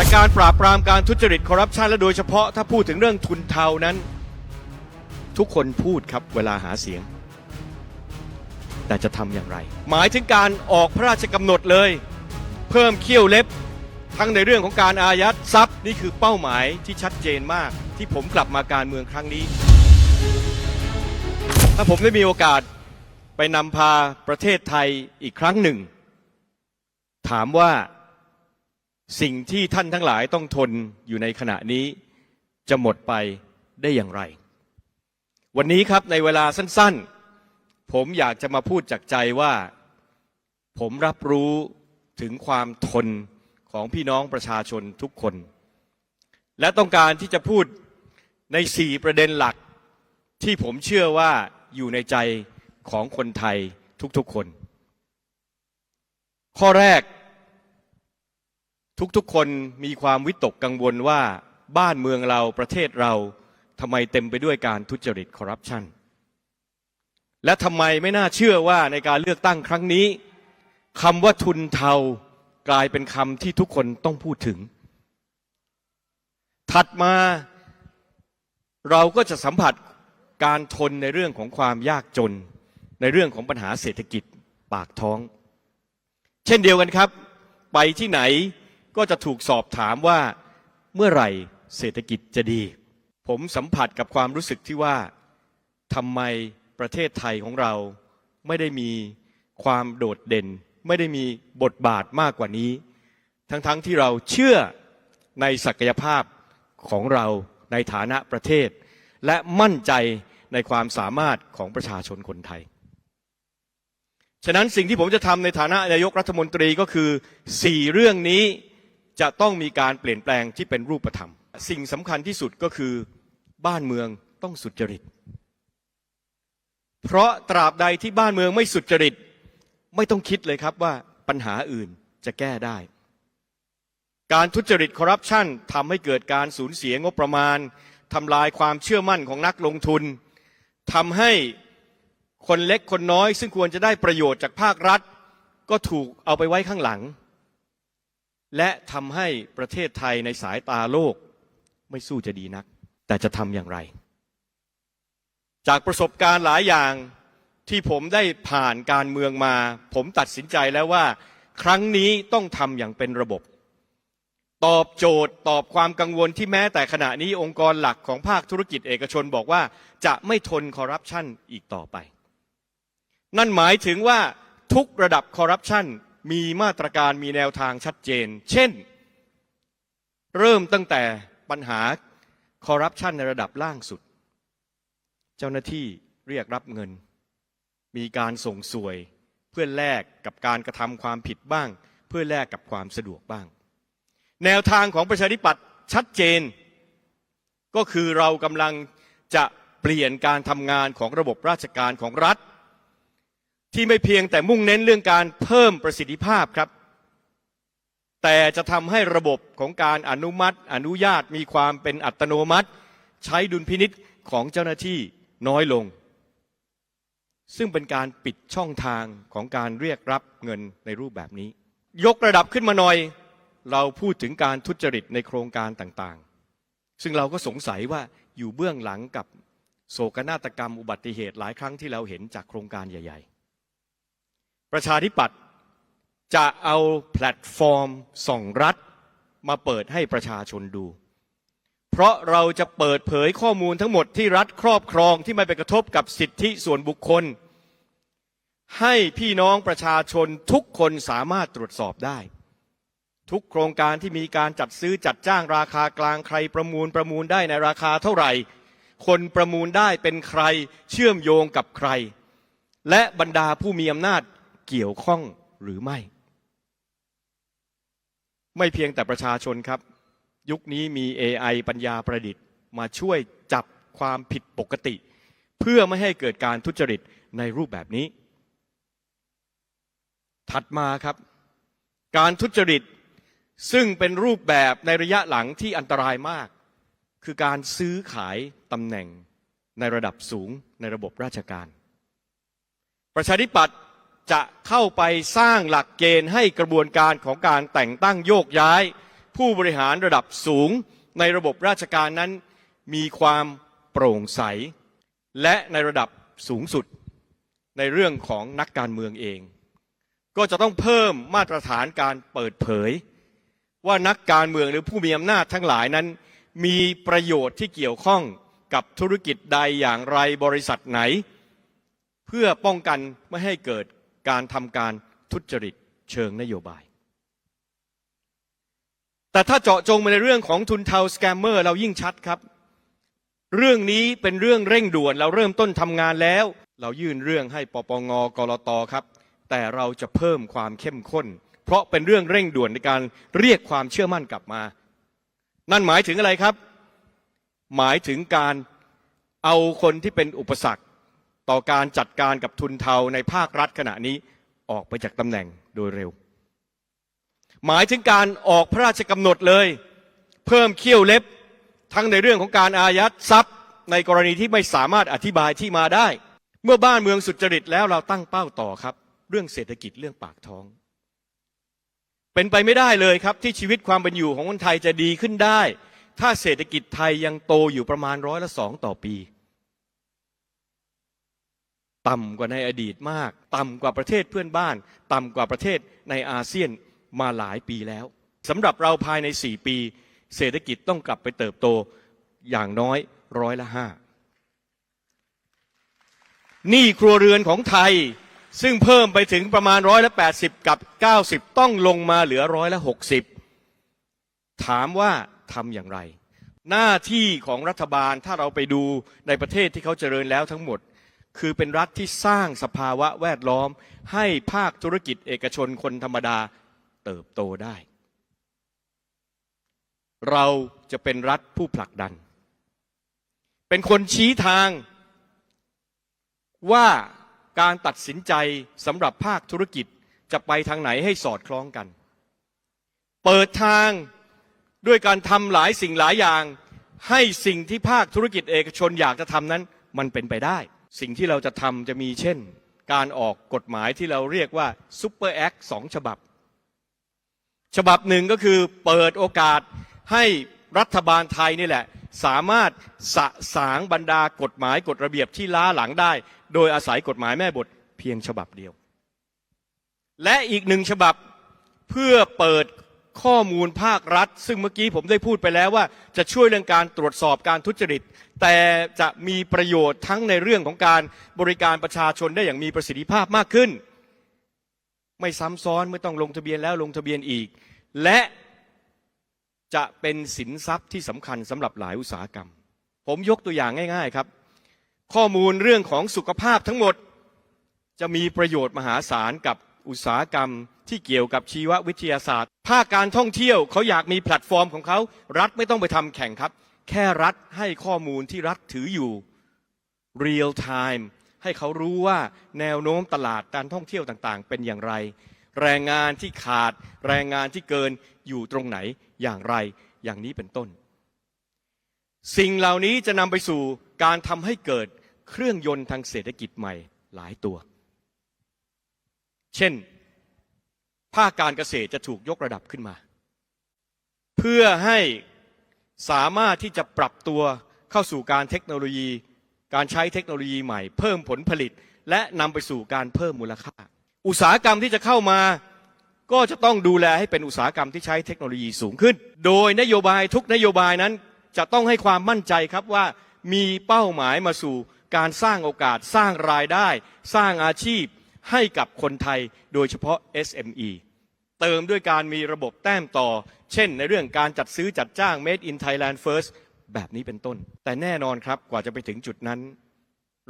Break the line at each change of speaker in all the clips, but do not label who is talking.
แต่การปราบปรามการทุจริตคอร์รัปชันและโดยเฉพาะถ้าพูดถึงเรื่องทุนเทานั้น ทุกคนพูดครับเวลาหาเสียง แต่จะทำอย่างไร หมายถึงการออกพระราชกำหนดเลย เพิ่มเขี้ยวเล็บ ทั้งในเรื่องของการอายัดทรัพย์นี่คือเป้าหมายที่ชัดเจนมาก ที่ผมกลับมาการเมืองครั้งนี้ ถ้าผมได้มีโอกาสไปนำพาประเทศไทยอีกครั้งหนึ่ง ถามว่า สิ่งที่ท่านทั้งหลายต้องทนอยู่ในขณะนี้จะหมดไปได้อย่างไร วันนี้ครับในเวลาสั้นๆ ผมอยากจะมาพูดจากใจว่า ผมรับรู้ถึงความทนของพี่น้องประชาชนทุกคน และต้องการที่จะพูดในสี่ประเด็นหลัก ที่ผมเชื่อว่าอยู่ในใจของคนไทยทุกๆคน ข้อแรก ทุกๆ คนมีความวิตกกังวลว่าบ้านเมืองเราประเทศเราทำไมเต็มไปด้วยการทุจริตคอร์รัปชันและทำไมไม่น่าเชื่อว่าในการเลือกตั้งครั้งนี้คำว่าทุนเทากลายเป็นคำที่ทุกคนต้องพูดถึง ถัดมาเราก็จะสัมผัสการทนในเรื่องของความยากจน ในเรื่องของปัญหาเศรษฐกิจปากท้อง เช่นเดียวกันครับ ไปที่ไหน ก็จะถูกสอบถามว่าเมื่อไหร่เศรษฐกิจจะดี ผมสัมผัสกับความรู้สึกที่ว่าทำไมประเทศไทยของเราไม่ได้มีความโดดเด่น ไม่ได้มีบทบาทมากกว่านี้ ทั้งๆทที่เราเชื่อในศักยภาพของเราในฐานะประเทศ และมั่นใจในความสามารถของประชาชนคนไทย ฉะนั้นสิ่งที่ผมจะทำในฐานะนายกรัฐมนตรีก็คือสี่เรื่องนี้ จะต้องมีการเปลี่ยนแปลงที่เป็นรูปธรรม สิ่งสำคัญที่สุดก็คือบ้านเมืองต้องสุจริต เพราะตราบใดที่บ้านเมืองไม่สุจริต ไม่ต้องคิดเลยครับว่าปัญหาอื่นจะแก้ได้ การทุจริตคอร์รัปชันทำให้เกิดการสูญเสียงบประมาณทำลายความเชื่อมั่นของนักลงทุนทำให้คนเล็กคนน้อย ซึ่งควรจะได้ประโยชน์จากภาครัฐ ก็ถูกเอาไปไว้ข้างหลัง และทำให้ประเทศไทยในสายตาโลกไม่สู้จะดีนัก แต่จะทำอย่างไร จากประสบการณ์หลายอย่างที่ผมได้ผ่านการเมืองมา ผมตัดสินใจแล้วว่า ครั้งนี้ต้องทำอย่างเป็นระบบ ตอบโจทย์ตอบความกังวลที่แม้แต่ขณะนี้องค์กรหลักของภาคธุรกิจเอกชนบอกว่าจะไม่ทนคอร์รัปชันอีกต่อไป นั่นหมายถึงว่าทุกระดับคอร์รัปชัน มีมาตรการมีแนวทางชัดเจน เช่น เริ่มตั้งแต่ปัญหาคอร์รัปชันในระดับล่างสุด เจ้าหน้าที่เรียกรับเงิน มีการส่งสวย เพื่อแลกกับการกระทำความผิดบ้าง เพื่อแลกกับความสะดวกบ้าง แนวทางของประชาธิปัตย์ชัดเจน ก็คือเรากำลังจะเปลี่ยนการทำงานของระบบราชการของรัฐ ที่ไม่เพียงแต่มุ่งเน้นเรื่องการเพิ่มประสิทธิภาพครับ แต่จะทำให้ระบบของการอนุมัติ อนุญาตมีความเป็นอัตโนมัติ ใช้ดุลพินิษของเจ้าหน้าที่น้อยลง ซึ่งเป็นการปิดช่องทางของการเรียกรับเงินในรูปแบบนี้ ยกระดับขึ้นมาหน่อย เราพูดถึงการทุจริตในโครงการต่างๆ ซึ่งเราก็สงสัยว่าอยู่เบื้องหลังกับโศกนาฏกรรมอุบัติเหตุหลายครั้งที่เราเห็นจากโครงการใหญ่ๆ ประชาธิปัตย์จะเอาแพลตฟอร์มส่องรัฐมาเปิดให้ประชาชนดู เพราะเราจะเปิดเผยข้อมูลทั้งหมดที่รัฐครอบครองที่ไม่ไปกระทบกับสิทธิส่วนบุคคล ให้พี่น้องประชาชนทุกคนสามารถตรวจสอบได้ ทุกโครงการที่มีการจัดซื้อจัดจ้างราคากลางใครประมูลประมูลได้ในราคาเท่าไหร่ คนประมูลได้เป็นใครเชื่อมโยงกับใคร และบรรดาผู้มีอำนาจ เกี่ยวข้องหรือไม่ ไม่เพียงแต่ประชาชนครับ ยุคนี้มี AI ปัญญาประดิษฐ์ มาช่วยจับความผิดปกติ เพื่อไม่ให้เกิดการทุจริตในรูปแบบนี้ ถัดมาครับ การทุจริตซึ่งเป็นรูปแบบในระยะหลังที่อันตรายมาก คือการซื้อขายตำแหน่งในระดับสูงในระบบราชการ ประชาธิปัตย์ จะเข้าไปสร้างหลักเกณฑ์ให้กระบวนการของการแต่งตั้งโยกย้าย ผู้บริหารระดับสูงในระบบราชการนั้นมีความโปร่งใส และในระดับสูงสุดในเรื่องของนักการเมืองเอง ก็จะต้องเพิ่มมาตรฐานการเปิดเผย ว่านักการเมืองหรือผู้มีอำนาจทั้งหลายนั้น มีประโยชน์ที่เกี่ยวข้องกับธุรกิจใดอย่างไรบริษัทไหน เพื่อป้องกันไม่ให้เกิด การทำการทุจริตเชิงนโยบาย แต่ถ้าเจาะจงมาในเรื่องของทุนเทาสแกมเมอร์เรายิ่งชัดครับ เรื่องนี้เป็นเรื่องเร่งด่วนเราเริ่มต้นทำงานแล้ว เรายื่นเรื่องให้ปปงกรตครับ แต่เราจะเพิ่มความเข้มข้น เพราะเป็นเรื่องเร่งด่วนในการเรียกความเชื่อมั่นกลับมา นั่นหมายถึงอะไรครับ หมายถึงการเอาคนที่เป็นอุปสรรค ต่อการจัดการกับทุนเทาในภาครัฐขณะนี้ออกไปจากตำแหน่งโดยเร็ว หมายถึงการออกพระราชกำหนดเลย เพิ่มเขี้ยวเล็บทั้งในเรื่องของการอายัดทรัพย์ ในกรณีที่ไม่สามารถอธิบายที่มาได้ เมื่อบ้านเมืองสุจริตแล้วเราตั้งเป้าต่อครับ เรื่องเศรษฐกิจเรื่องปากท้อง เป็นไปไม่ได้เลยครับที่ชีวิตความเป็นอยู่ของคนไทยจะดีขึ้นได้ ถ้าเศรษฐกิจไทยยังโตอยู่ประมาณร้อยละสองต่อปี ต่ำกว่าในอดีตมาก ต่ำกว่าประเทศเพื่อนบ้าน ต่ำกว่าประเทศในอาเซียนมาหลายปีแล้วสำหรับเราภายใน 4 ปี เศรษฐกิจต้องกลับไปเติบโตอย่างน้อยร้อยละห้าหนี้ครัวเรือนของไทยซึ่งเพิ่มไปถึงประมาณร้อยละแปดสิบกับเก้าสิบต้องลงมาเหลือร้อยละหกสิบถามว่าทำอย่างไร หน้าที่ของรัฐบาลถ้าเราไปดูในประเทศที่เขาเจริญแล้วทั้งหมด คือเป็นรัฐที่สร้างสภาวะแวดล้อม ให้ภาคธุรกิจเอกชนคนธรรมดาเติบโตได้ เราจะเป็นรัฐผู้ผลักดัน เป็นคนชี้ทางว่าการตัดสินใจสำหรับภาคธุรกิจจะไปทางไหนให้สอดคล้องกัน เปิดทางด้วยการทำหลายสิ่งหลายอย่าง ให้สิ่งที่ภาคธุรกิจเอกชนอยากจะทำนั้นมันเป็นไปได้ สิ่งที่เราจะทำจะมีเช่น การออกกฎหมายที่เราเรียกว่าซูเปอร์แอคสองฉบับ ฉบับหนึ่งก็คือเปิดโอกาสให้รัฐบาลไทยนี่แหละ สามารถสะสางบรรดากฎหมายกฎระเบียบที่ล้าหลังได้ โดยอาศัยกฎหมายแม่บทเพียงฉบับเดียว และอีกหนึ่งฉบับเพื่อเปิด ข้อมูลภาครัฐ ซึ่งเมื่อกี้ผมได้พูดไปแล้วว่า จะช่วยเรื่องการตรวจสอบการทุจริต แต่จะมีประโยชน์ทั้งในเรื่องของการบริการประชาชนได้อย่างมีประสิทธิภาพมากขึ้น ไม่ซ้ำซ้อนไม่ต้องลงทะเบียนแล้วลงทะเบียนอีก และจะเป็นสินทรัพย์ที่สำคัญสำหรับหลายอุตสาหกรรม ผมยกตัวอย่างง่าย ๆครับ ข้อมูลเรื่องของสุขภาพทั้งหมด จะมีประโยชน์มหาศาลกับ อุตสาหกรรมที่เกี่ยวกับชีววิทยาศาสตร์ ภาคการท่องเที่ยวเขาอยากมีแพลตฟอร์มของเขา รัฐไม่ต้องไปทำแข่งครับ แค่รัฐให้ข้อมูลที่รัฐถืออยู่ real time ให้เขารู้ว่าแนวโน้มตลาดการท่องเที่ยวต่างๆ เป็นอย่างไร แรงงานที่ขาด แรงงานที่เกินอยู่ตรงไหนอย่างไร อย่างนี้เป็นต้น สิ่งเหล่านี้จะนำไปสู่การทำให้เกิดเครื่องยนต์ทางเศรษฐกิจใหม่หลายตัว เช่น ภาคการเกษตรจะถูกยกระดับขึ้นมา เพื่อให้สามารถที่จะปรับตัวเข้าสู่การเทคโนโลยี การใช้เทคโนโลยีใหม่ เพิ่มผลผลิต และนำไปสู่การเพิ่มมูลค่า อุตสาหกรรมที่จะเข้ามาก็จะต้องดูแลให้เป็นอุตสาหกรรมที่ใช้เทคโนโลยีสูงขึ้น โดยนโยบายทุกนโยบายนั้นจะต้องให้ความมั่นใจครับว่ามีเป้าหมายมาสู่การสร้างโอกาสสร้างรายได้ สร้างอาชีพ ให้กับคนไทยโดยเฉพาะ SME เติมด้วยการมีระบบแต้มต่อ เช่น ในเรื่องการจัดซื้อจัดจ้าง Made in Thailand First แบบนี้เป็นต้น แต่แน่นอนครับกว่าจะไปถึงจุดนั้น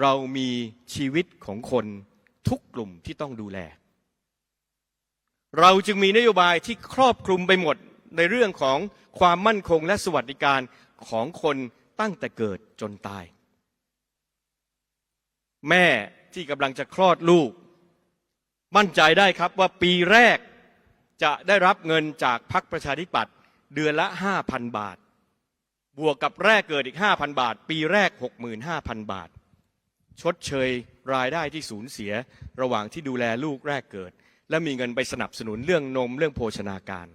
เรามีชีวิตของคนทุกกลุ่มที่ต้องดูแล เราจึงมีนโยบายที่ครอบคลุมไปหมดในเรื่องของความมั่นคงและสวัสดิการของคนตั้งแต่เกิดจนตาย แม่ที่กำลังจะคลอดลูก มั่นใจได้ครับว่าปีแรกจะได้รับเงินจากพรรคประชาธิปัตย์เดือนละ 5,000 บาท บวกกับแรกเกิดอีก 5,000 บาท ปีแรก 65,000 บาท ชดเชยรายได้ที่สูญเสียระหว่างที่ดูแลลูกแรกเกิด และมีเงินไปสนับสนุนเรื่องนมเรื่องโภชนาการ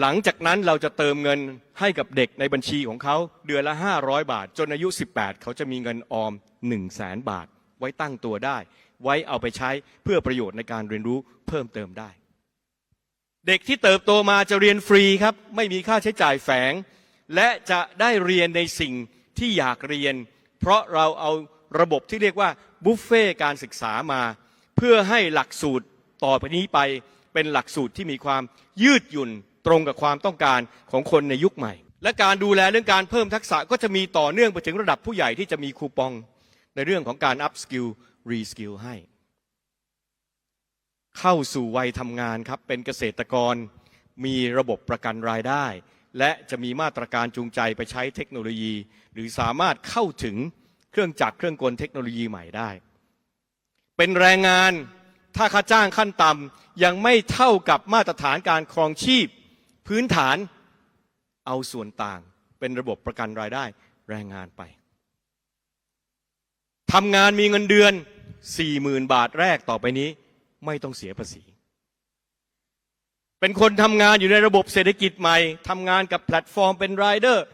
หลังจากนั้นเราจะเติมเงินให้กับเด็กในบัญชีของเขาเดือนละ 500 บาท จนอายุ 18 เขาจะมีเงินออม 1 0 0 0 0แสนบาท ไว้ตั้งตัวได้ ไว้เอาไปใช้เพื่อประโยชน์ในการเรียนรู้เพิ่มเติมได้ เด็กที่เติบโตมาจะเรียนฟรีครับ ไม่มีค่าใช้จ่ายแฝง และจะได้เรียนในสิ่งที่อยากเรียน เพราะเราเอาระบบที่เรียกว่าบุฟเฟ่การศึกษามา เพื่อให้หลักสูตรต่อไปนี้ไปเป็นหลักสูตรที่มีความยืดหยุ่นตรงกับความต้องการของคนในยุคใหม่ และการดูแลเรื่องการเพิ่มทักษะก็จะมีต่อเนื่องไปถึงระดับผู้ใหญ่ที่จะมีคูปองในเรื่องของการอัพสกิล up skill re skill ให้ เข้าสู่วัยทำงานครับ เป็นเกษตรกร มีระบบประกันรายได้ และจะมีมาตรการจูงใจไปใช้เทคโนโลยี หรือสามารถเข้าถึงเครื่องจักรเครื่องกลเทคโนโลยีใหม่ได้ เป็นแรงงานถ้าค่าจ้างขั้นต่ำยังไม่เท่ากับมาตรฐานการครองชีพ พื้นฐานเอาส่วนต่างเป็นระบบประกันรายได้แรงงานไป ทำงานมีเงินเดือน40,000บาทแรกต่อไปนี้ ไม่ต้องเสียภาษี เป็นคนทำงานอยู่ในระบบเศรษฐกิจใหม่ทำงานกับแพลตฟอร์มเป็นรายเดอร์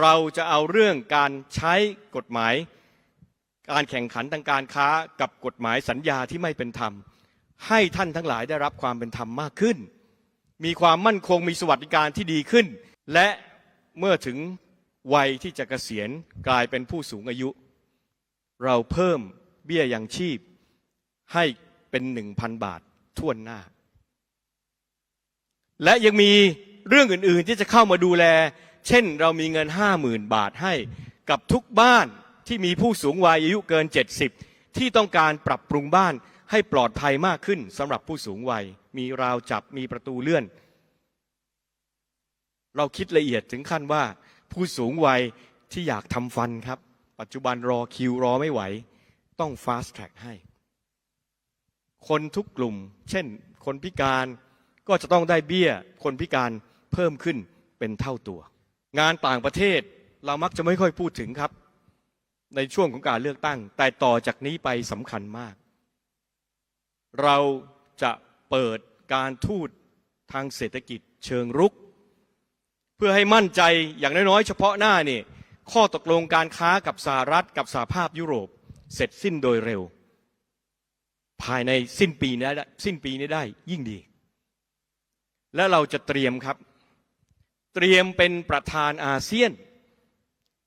เราจะเอาเรื่องการใช้กฎหมาย การแข่งขันทางการค้ากับกฎหมายสัญญาที่ไม่เป็นธรรม ให้ท่านทั้งหลายได้รับความเป็นธรรมมากขึ้น มีความมั่นคงมีสวัสดิการที่ดีขึ้น และเมื่อถึงวัยที่จะเกษียณกลายเป็นผู้สูงอายุ เราเพิ่มเบี้ยยังชีพให้เป็นหนึ่งพันบาททั่วนหน้า และยังมีเรื่องอื่นๆที่จะเข้ามาดูแล เช่นเรามีเงินห้าหมื่นบาทให้กับทุกบ้านที่มีผู้สูงวัยอายุเกิน 70 ที่ต้องการปรับปรุงบ้านให้ปลอดภัยมากขึ้นสำหรับผู้สูงวัย มีราวจับมีประตูเลื่อน เราคิดละเอียดถึงขั้นว่าผู้สูงวัยที่อยากทำฟันครับ ปัจจุบันรอคิวรอไม่ไหว ต้อง fast track ให้ คนทุกกลุ่ม เช่น คนพิการก็จะต้องได้เบี้ย คนพิการเพิ่มขึ้นเป็นเท่าตัว งานต่างประเทศเรามักจะไม่ค่อยพูดถึงครับ ในช่วงของการเลือกตั้ง แต่ต่อจากนี้ไปสำคัญมาก เราจะเปิดการทูตทางเศรษฐกิจเชิงรุก เพื่อให้มั่นใจอย่างน้อยๆ เฉพาะหน้านี่ ข้อตกลงการค้ากับสหรัฐกับสหภาพยุโรป เสร็จสิ้นโดยเร็ว ภายในสิ้นปีนี้ได้สิ้นปีนี้ได้ยิ่งดี และเราจะเตรียมครับ เตรียมเป็นประธานอาเซียน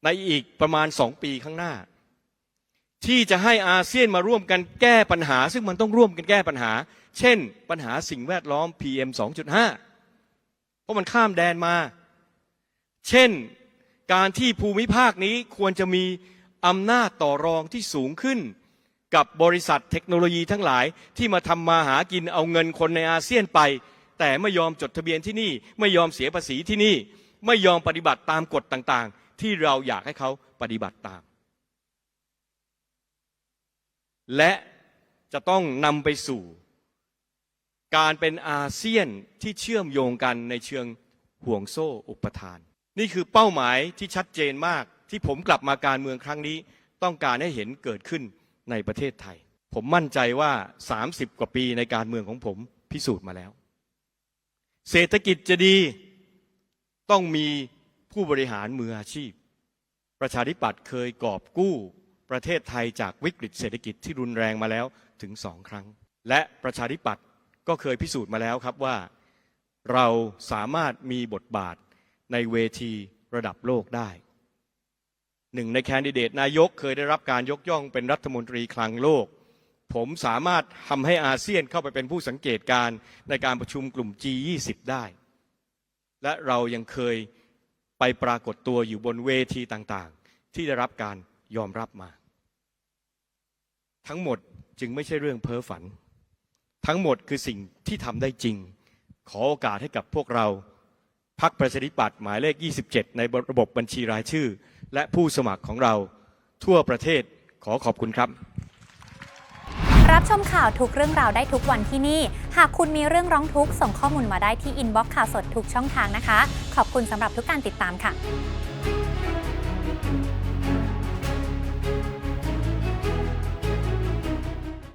ในอีกประมาณสองปีข้างหน้า ที่จะให้อาเซียนมาร่วมกันแก้ปัญหา ซึ่งมันต้องร่วมกันแก้ปัญหา เช่น ปัญหาสิ่งแวดล้อม PM 2.5 เพราะมันข้ามแดนมา เช่น การที่ภูมิภาคนี้ควรจะมีอำนาจต่อรองที่สูงขึ้น กับบริษัทเทคโนโลยีทั้งหลายที่มาทำมาหากินเอาเงินคนในอาเซียนไป แต่ไม่ยอมจดทะเบียนที่นี่ไม่ยอมเสียภาษีที่นี่ ไม่ยอมปฏิบัติตามกฎต่างๆ ที่เราอยากให้เขาปฏิบัติตาม และจะต้องนำไปสู่ การเป็นอาเซียนที่เชื่อมโยงกันในเชิงห่วงโซ่อุปทาน นี่คือเป้าหมายที่ชัดเจนมากที่ผมกลับมาการเมืองครั้งนี้ ต้องการให้เห็นเกิดขึ้นในประเทศไทย ผมมั่นใจว่า 30 กว่าปีในการเมืองของผมพิสูจน์มาแล้ว เศรษฐกิจจะดีต้องมีผู้บริหารมืออาชีพ ประชาธิปัตย์เคยกอบกู้ประเทศไทยจากวิกฤตเศรษฐกิจที่รุนแรงมาแล้วถึงสองครั้ง และประชาธิปัตย์ก็เคยพิสูจน์มาแล้วครับว่า เราสามารถมีบทบาท ในเวทีระดับโลกได้ หนึ่งในแคนดิเดตนายกเคยได้รับการยกย่องเป็นรัฐมนตรีคลังโลก ผมสามารถทำให้อาเซียนเข้าไปเป็นผู้สังเกตการณ์ในการประชุมกลุ่ม G20 ได้ และเรายังเคยไปปรากฏตัวอยู่บนเวทีต่างๆ ที่ได้รับการยอมรับมา ทั้งหมดจึงไม่ใช่เรื่องเพ้อฝัน ทั้งหมดคือสิ่งที่ทำได้จริง ขอโอกาสให้กับพวกเรา พักประชาธิปัตย์หมายเลข 27 ในระบบบัญชีรายชื่อ และผู้สมัครของเราทั่วประเทศขอขอบคุณครับ
รับชมข่าวทุกเรื่องราวได้ทุกวันที่นี่ หากคุณมีเรื่องร้องทุกข์ส่งข้อมูลมาได้ที่อินบ็อกซ์ข่าวสดทุกช่องทางนะคะ ขอบคุณสำหรับทุกการติดตามค่ะ